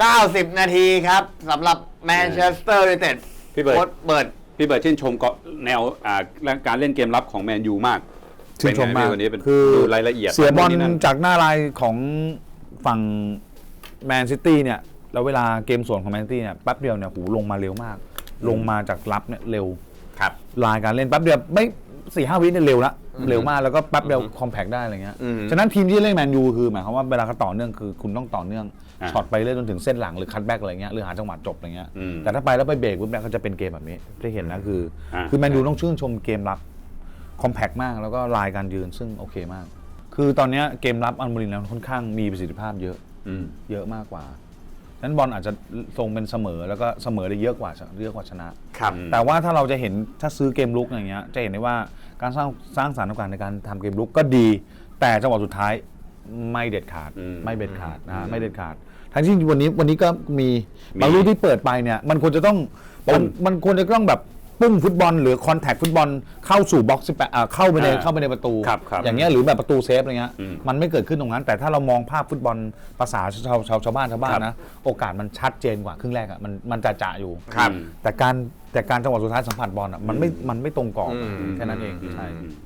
90 นาทีครับสำหรับแมนเชสเตอร์ยูไนเต็ดพี่เบิร์ด โค้ชเบิร์ด พี่เบิร์ดชื่นชมก็แนวอ่าการเล่นเกมรับของแมนยูมากชื่นชมมากเป็ไงพี่วันนี้เป็นคือดูรายละเอียดเสียบอลนู่นนี่นั่น จากหน้าลายของฝั่งแมนซิตี้เนี่ยแล้วเวลาเกมส่วนของแมนซิตี้เนี่ยแป๊บเดียวเนี่ยหูลงมาเร็วมาก ลงมาจากรับเนี่ยเร็วครับ ลายการเล่นแป๊บเดียวไม่สี่ห้าวิเนี่ยเร็วละ เร็วมากแล้วก็แป๊บเดียวคอมแพกได้อะไรเงี้ย อืม ฉะนั้นทีมที่เล่นแมนยูคือหมายความว่าเวลาเขาต่อเนื่องคือคุณต้องต่อเนื่องอ่าช็อตไปเรื่อยจนถึงเส้นหลังหรือคัตแบ็กอะไรเงี้ยหรือหาจังหวะจบอะไรเงี้ยอืมแต่ถ้าไปแล้วไปเบรกปุ๊บเนี่ยเขาจะเป็นเกมแบบนี้ที่เห็นนะคืออาคือแมนยูต้องชื่นชมเกมรับคอมแพกมากแล้วก็ลายการยืนซึ่งโอเคมาก คือตอนเนี้ยเกมรับอัลมารินแล้วค่อนข้างมีประสิทธิภาพเยอะอืมเยอะมากกว่าฉะ นั้นบอลอาจจะทรงเป็นเสมอแล้วก็เสมอได้เยอะกว่าเยอะกว่าชนะ ครับ แต่ว่าถ้าเราจะเห็นถ้าซื้อเกมลุกอย่างเงี้ยจะเห็นได้ว่าการสร้างสร้างสถานการณ์ในการทำเกมลุกก็ดี แต่จังหวะสุดท้ายไม่เด็ดขาด อืมไม่เด็ดขาดนะฮะไม่เด็ดขาด ทั้งที่วันนี้วันนี้ก็มีมีบางลูกที่เปิดไปเนี่ย มันควรจะต้องปุ้มันงมันควรจะต้องแบบ ปุ้งฟุตบอลหรือคอนแทคฟุตบอลเข้าสู่บ็อกซ์แปเข้าไปในอ่าเข้าไปในประตู ครับครับอย่างเงี้ยหรือแบบประตูเซฟอะไรเงี้ยอืมมันไม่เกิดขึ้นตรงนั้น แต่ถ้าเรามองภาพฟุตบอลภาษาชาวชาวชาวบ้านชาวบ้าคนรับนะโอกาสมันชัดเจนกว่าครึ่งแรกอะมันมันจะจะอยู่ครับแต่การแต่การจังหวะสุดท้ายสัมผัสบอลอะมันไม่มันไม่ตรงกรอบอืม แค่นั้นเองใช่